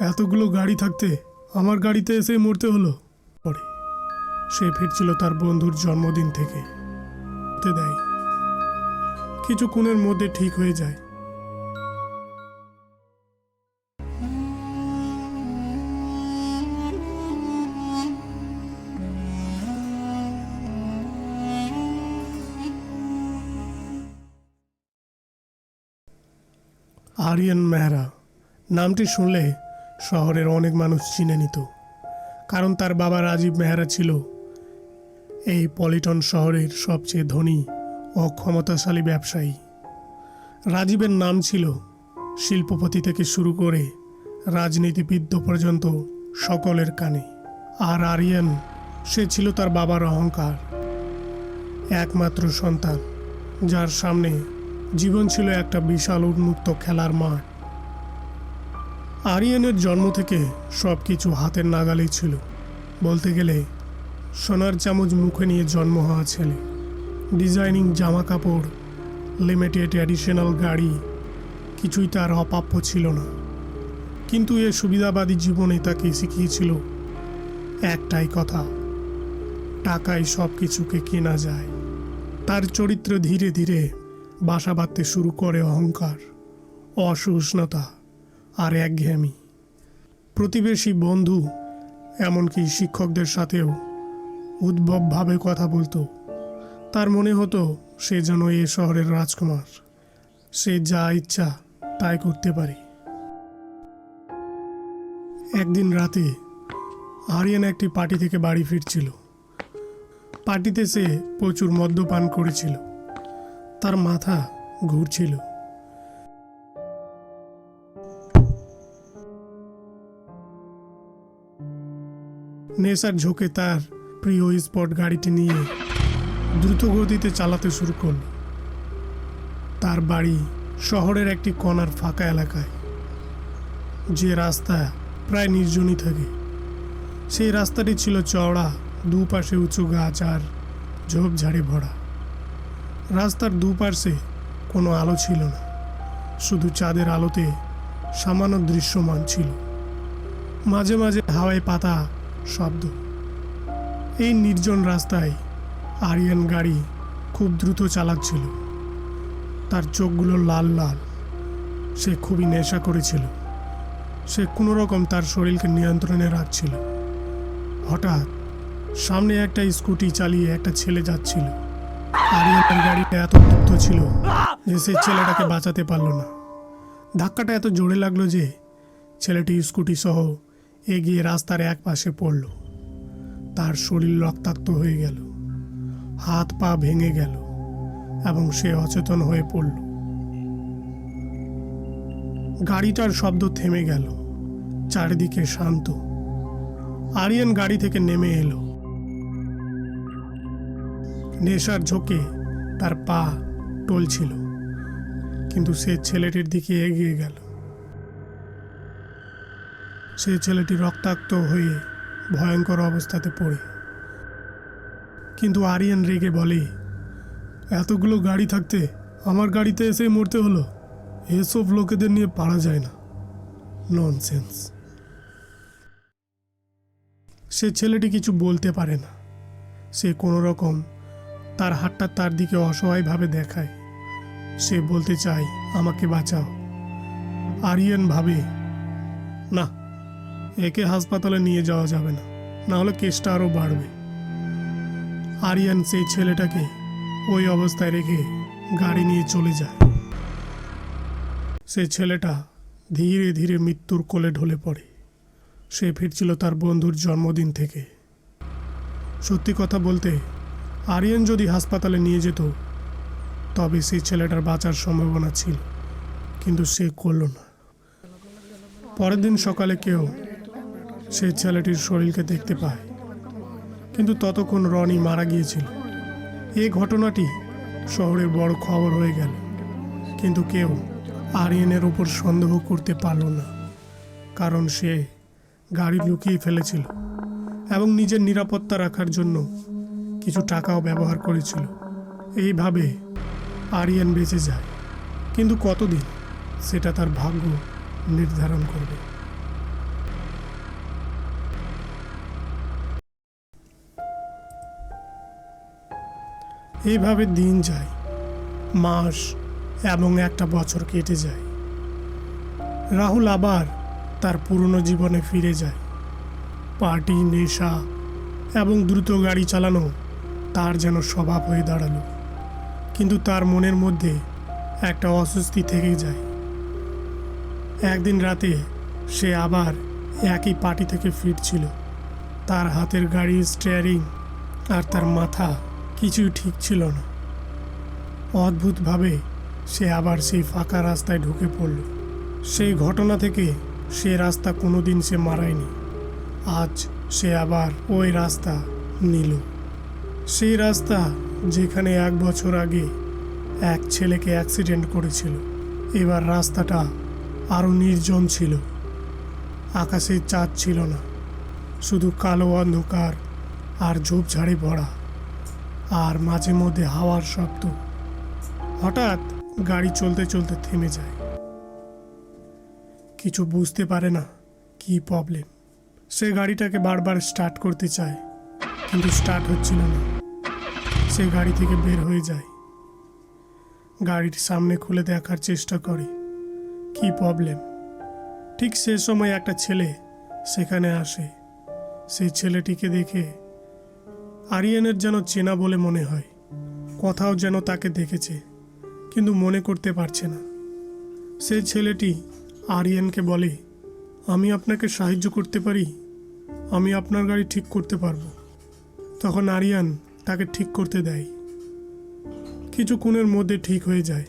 এতগুলো গাড়ি থাকতে আমার গাড়িতে এসে মরতে হলো। পরে সে ফিরছিল তার বন্ধুর জন্মদিন থেকে। দেয়। কিছুক্ষণের মধ্যে ঠিক হয়ে যায়। আরিয়ান মেহরা, নামটি শুনলে শহরের অনেক মানুষ চিনে নিত। কারণ তার বাবা রাজীব মেহরা ছিল এই পলিটন শহরের সবচেয়ে ধনী ও ক্ষমতাশালী ব্যবসায়ী। রাজীবের নাম ছিল শিল্পপতি থেকে শুরু করে রাজনীতিবিদ পর্যন্ত সকলের কানে। আর আরিয়ান, সে ছিল তার বাবার অহংকার। একমাত্র সন্তান, যার সামনে জীবন ছিল একটা বিশাল উন্মুক্ত খেলার মাঠ। আরিয়ানের জন্ম থেকে সব কিছু হাতের নাগালেই ছিল। বলতে গেলে, সোনার চামচ মুখে নিয়ে জন্ম হওয়া ছেলে। ডিজাইনিং জামা কাপড় লিমিটেড অ্যাডিশনাল গাড়ি, কিছুই তার অপ্রাপ্য ছিল না। কিন্তু এ সুবিধাবাদী জীবনে তাকে শিখিয়েছিল একটাই কথা, টাকায় সব কিছুকে কেনা যায়। তার চরিত্র ধীরে ধীরে বাসা বাঁধতে শুরু করে অহংকার, অসহিষ্ণুতা। আর একঘেয়েমি। প্রতিবেশী বন্ধু, এমনকি শিক্ষকদের সাথেও উদ্ভবভাবে কথা বলতো। তার মনে হতো সে যেন এ শহরের রাজকুমার। সে যা ইচ্ছা তাই করতে পারে। একদিন রাতে আরিয়ান একটি পার্টি থেকে বাড়ি ফিরছিল। পার্টিতে সে প্রচুর মদ্যপান করেছিল। তার মাথা ঘুরছিল। নেশার ঝোঁকে তার প্রিয় স্পট গাড়িটি নিয়ে দ্রুত গতিতে চালাতে শুরু করল। তার বাড়ি শহরের একটি কণার ফাঁকা এলাকায়। যে রাস্তা প্রায় নির্জনই থাকে। সেই রাস্তাটি ছিল চওড়া, দুপাশে উঁচু গাছ আর ঝোপঝাড়ে ভরা। রাস্তার দুপাশে কোনো আলো ছিল না। শুধু চাঁদের আলোতে সামান্য দৃশ্যমান ছিল। মাঝে মাঝে হাওয়ায় পাতা শব্দ। এই নির্জন রাস্তায় আরিয়ান গাড়ি খুব দ্রুত চালাচ্ছিল। তার চোখগুলো লাল লাল। সে খুবই নেশা করেছিল। সে কোনো রকম তার শরীরকে নিয়ন্ত্রণে রাখছিল। হঠাৎ সামনে একটা স্কুটি চালিয়ে একটা ছেলে যাচ্ছিল। আরিয়ানের গাড়িটা এত দ্রুত ছিল যে সে ছেলেটাকে বাঁচাতে পারল না। ধাক্কাটা এত জোরে লাগল যে ছেলেটি স্কুটি সহ এগিয়ে রাস্তার এক পাশে পড়ল। তার শরীর রক্তাক্ত হয়ে গেল। হাত পা ভেঙে গেল এবং সে অচেতন হয়ে পড়ল। গাড়িটার শব্দ থেমে গেল। চারিদিকে শান্ত। আরিয়ান গাড়ি থেকে নেমে এলো। নেশার ঝোঁকে তার পা টলছিল, কিন্তু সে ছেলেটির দিকে এগিয়ে গেল। সে ছেলেটি রক্তাক্ত হয়ে ভয়ঙ্কর অবস্থাতে পড়ে। কিন্তু আরিয়ান রেগে বলে, এতগুলো গাড়ি থাকতে আমার গাড়িতে এসে মরতে হলো। এসব লোকেদের নিয়ে পারা যায় না। ননসেন্স। সে ছেলেটি কিছু বলতে পারে না। সে কোনো রকম তার হাতটা তার দিকে অসহায়ভাবে দেখায়। সে বলতে চায়, আমাকে বাঁচাও। আরিয়ান ভাবে, না একে হাসপাতালে নিয়ে যাওয়া যাবে না। না হলে কেসটা আরও বাড়বে। আরিয়ান সেই ছেলেটাকে ওই অবস্থায় রেখে গাড়ি নিয়ে চলে যায়। সে ছেলেটা ধীরে ধীরে মৃত্যুর কোলে ঢলে পড়ে। সে ফিরছিল তার বন্ধুর জন্মদিন থেকে। সত্যি কথা বলতে, আরিয়ান যদি হাসপাতালে নিয়ে যেত, তবে সেই ছেলেটার বাঁচার সম্ভাবনা ছিল। কিন্তু সে করল না। পরের দিন সকালে কেউ সেই ছেলেটির শরীরকে দেখতে পায়। কিন্তু ততক্ষণ রনি মারা গিয়েছিল। এই ঘটনাটি শহরের বড় খবর হয়ে গেল। কিন্তু কেউ আরিয়ানের উপর সন্দেহ করতে পারল না, কারণ সে গাড়ি লুকিয়ে ফেলেছিল এবং নিজের নিরাপত্তা রাখার জন্য কিছু টাকাও ব্যবহার করেছিল। এইভাবে আরিয়ান বেঁচে যায়, কিন্তু কতদিন সেটা তার ভাগ্য নির্ধারণ করবে। এইভাবে দিন যায়, মাস এবং একটা বছর কেটে যায়। রাহুল আবার তার পুরনো জীবনে ফিরে যায়। পার্টি, নেশা এবং দ্রুত গাড়ি চালানো তার যেন স্বভাব হয়ে দাঁড়াল। কিন্তু তার মনের মধ্যে একটা অস্বস্তি থেকে যায়। একদিন রাতে সে আবার একই পার্টি থেকে ফিরছিল। তার হাতের গাড়ির স্টিয়ারিং আর তার মাথা কিছুই ঠিক ছিল না। অদ্ভুতভাবে সে আবার সেই ফাঁকা রাস্তায় ঢুকে পড়ল। সেই ঘটনা থেকে সে রাস্তা কোনোদিন সে মারায়নি। আজ সে আবার ওই রাস্তা নিল। সেই রাস্তা যেখানে এক বছর আগে এক ছেলেকে অ্যাক্সিডেন্ট করেছিল, এবার রাস্তাটা আরও নির্জন ছিল। আকাশে চাঁদ ছিল না, শুধু কালো অন্ধকার আর ঝোপঝাড়ে ভরা। আর মাঝে মধ্যে হাওয়ার শব্দ। হঠাৎ গাড়ি চলতে চলতে থেমে যায়। কিছু বুঝতে পারে না কি প্রবলেম সে গাড়িটাকে বারবার স্টার্ট করতে চায়, কিন্তু স্টার্ট হচ্ছিল না। সে গাড়ি থেকে বের হয়ে যায়। গাড়ির সামনে খুলে দেখার চেষ্টা করে, কি প্রবলেম ঠিক সে সময় একটা ছেলে সেখানে আসে। সেই ছেলেটিকে দেখে আরিয়ানের যেন চেনা বলে মনে হয়। কথাও যেন তাকে দেখেছে, কিন্তু মনে করতে পারছে না। সেই ছেলেটি আরিয়ানকে বলে, আমি আপনাকে সাহায্য করতে পারি? আমি আপনার গাড়ি ঠিক করতে পারব। তখন আরিয়ান তাকে ঠিক করতে দেয়। কিছুক্ষণের মধ্যে ঠিক হয়ে যায়।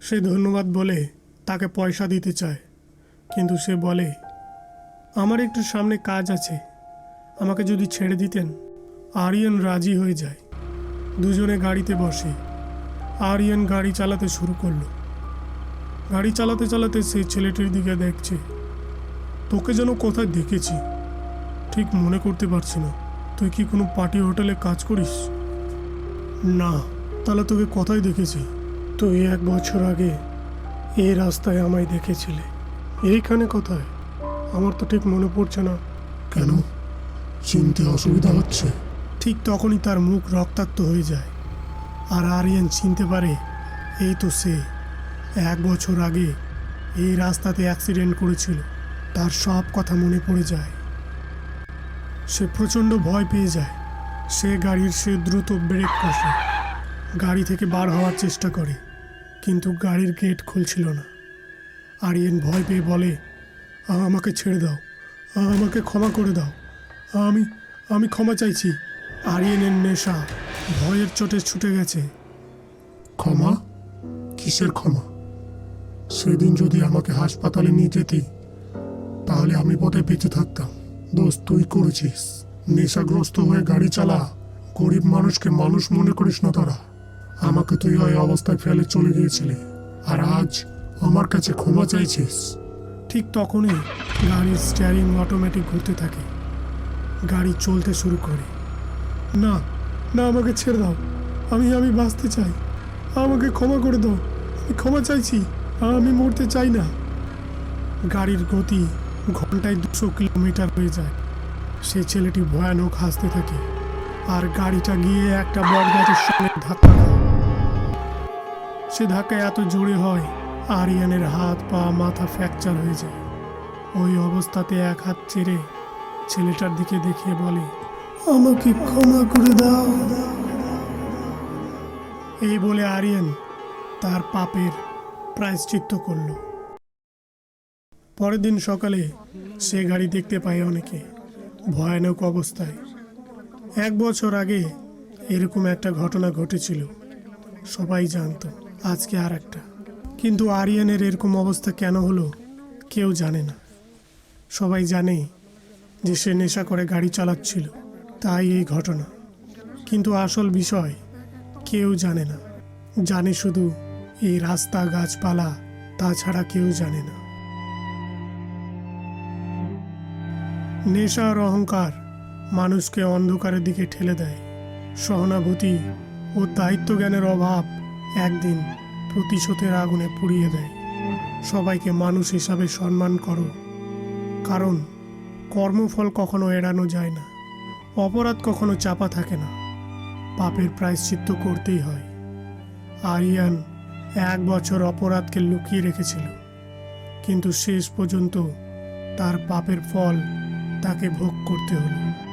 সে ধন্যবাদ বলে তাকে পয়সা দিতে চায়, কিন্তু সে বলে, আমার একটু সামনে কাজ আছে। আমাকে যদি ছেড়ে দিতেন, আরিয়ান রাজি হয়ে যায়। দুজনে গাড়িতে বসে। আরিয়ান গাড়ি চালাতে শুরু করল। গাড়ি চালাতে চালাতে সে ছেলেটির দিকে দেখছে। তোকে যেন কোথায় দেখেছি, ঠিক মনে করতে পারছি না। তুই কি কোনো পার্টি হোটেলে কাজ করিস? না, তাহলে তোকে কোথায় দেখেছি? তুই এক বছর আগে এই রাস্তায় আমায় দেখেছিলে। এইখানে কোথায়? আমার তো ঠিক মনে পড়ছে না। কেন? চিনতে অসুবিধা হচ্ছে। ঠিক তখনই তার মুখ রক্তাক্ত হয়ে যায়। আর আরিয়ান চিনতে পারে, এই তো সে। এক বছর আগে এই রাস্তাতে অ্যাক্সিডেন্ট করেছিল। তার সব কথা মনে পড়ে যায়। সে প্রচণ্ড ভয় পেয়ে যায়। সে গাড়ির সে দ্রুত ব্রেক কষে। গাড়ি থেকে বার হওয়ার চেষ্টা করে, কিন্তু গাড়ির গেট খুলছিল না। আরিয়ান ভয় পেয়ে বলে আমাকে ছেড়ে দাও। আমাকে ক্ষমা করে দাও। আমি আমি ক্ষমা চাইছি। আরিয়ানের নেশা। ভয়ের চোটে ছুটে গেছে। ক্ষমা? কিসের ক্ষমা? সেদিন যদি আমাকে হাসপাতালে নিয়ে যেতি, তাহলে আমি পথে বেঁচে থাকতাম। দোষ তুই করেছিস। নেশাগ্রস্ত হয়ে গাড়ি চালা। গরিব মানুষকে মানুষ মনে করিস না তারা। আমাকে তুই ওই অবস্থায় ফেলে চলে গিয়েছিলি। আর আজ আমার কাছে ক্ষমা চাইছিস। ঠিক তখনই গাড়ির স্টিয়ারিং অটোমেটিক ঘুরতে থাকে। গাড়ি চলতে শুরু করে। না না, আমাকে ছেড়ে দাও। আমি আমি বাঁচতে চাই। আমাকে ক্ষমা করে দাও। আমি ক্ষমা চাইছি আমি মরতে চাই না। গাড়ির গতি ঘন্টায় দুশো কিলোমিটার হয়ে যায়। সে ছেলেটি ভয়ানক হাসতে থাকে, আর গাড়িটা গিয়ে একটা বট গাছের সঙ্গে ধাক্কা খায়। সে ধাক্কা এত জোরে হয়, আরিয়ানের হাত পা, মাথা ফ্র্যাকচার হয়ে যায়। ওই অবস্থাতে এক হাত ছেড়ে ছেলেটার দিকে দেখিয়ে বলে, আমাকে ক্ষমা করে দাও। এই বলে আরিয়ান তার পাপের প্রায়শ্চিত্ত করল। পরের দিন সকালে সে গাড়ি দেখতে পায় অনেকে, ভয়ানক অবস্থায়। এক বছর আগে এরকম একটা ঘটনা ঘটেছিল, সবাই জানতো, আজকে আর একটা কিন্তু আরিয়ানের এরকম অবস্থা কেন হলো, কেউ জানে না। সবাই জানে যে সে নেশা করে গাড়ি চালাচ্ছিল, তাই এই ঘটনা। কিন্তু আসল বিষয় কেউ জানে না। জানে শুধু এই রাস্তা গাছপালা, তাছাড়া কেউ জানে না। নেশা আর অহংকার মানুষকে অন্ধকারের দিকে ঠেলে দেয়। সহানুভূতি ও দায়িত্ব জ্ঞানের অভাব একদিন প্রতিশোধের আগুনে পুড়িয়ে দেয়। সবাইকে মানুষ হিসাবে সম্মান করো। কারণ কর্মফল কখনো এড়ানো যায় না। অপরাধ কখনো চাপা থাকে না। পাপের প্রায়শ্চিত্ত করতেই হয়। আরিয়ান এক বছর অপরাধকে লুকিয়ে রেখেছিল। কিন্তু শেষ পর্যন্ত তার পাপের ফল তাকে ভোগ করতে হলো।